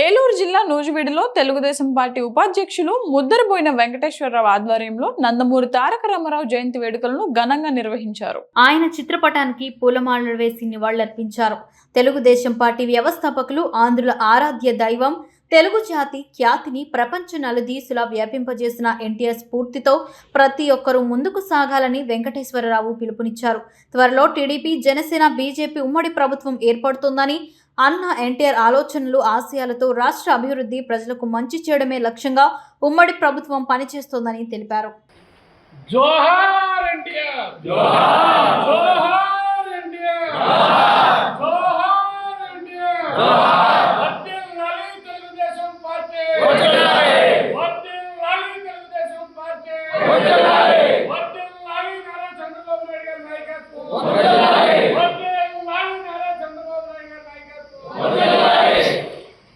ఏలూరు జిల్లా నూజివీడులో తెలుగుదేశం పార్టీ ఉపాధ్యక్షులు ముద్దరబోయిన వెంకటేశ్వరరావు ఆధ్వర్యంలో నందమూరి తారక రామారావు జయంతి వేడుకలను ఘనంగా నిర్వహించారు. ఆయన చిత్రపటానికి పూలమాలలు వేసి నివాళులర్పించారు. తెలుగుదేశం పార్టీ వ్యవస్థాపకులు ఆంధ్రుల ఆరాధ్య దైవం తెలుగు జాతి ఖ్యాతిని ప్రపంచ నలుదీసులా వ్యాపింపజేసిన ఎన్టీఆర్ స్ఫూర్తితో ప్రతి ఒక్కరూ ముందుకు సాగాలని వెంకటేశ్వరరావు పిలుపునిచ్చారు. త్వరలో టీడీపీ జనసేన బీజేపీ ఉమ్మడి ప్రభుత్వం ఏర్పడుతుందని అన్న ఎన్టీఆర్ ఆలోచనలు ఆశయాలతో రాష్ట్ర అభివృద్ధి ప్రజలకు మంచి చేయడమే లక్ష్యంగా ఉమ్మడి ప్రభుత్వం పనిచేస్తోందని తెలిపారు.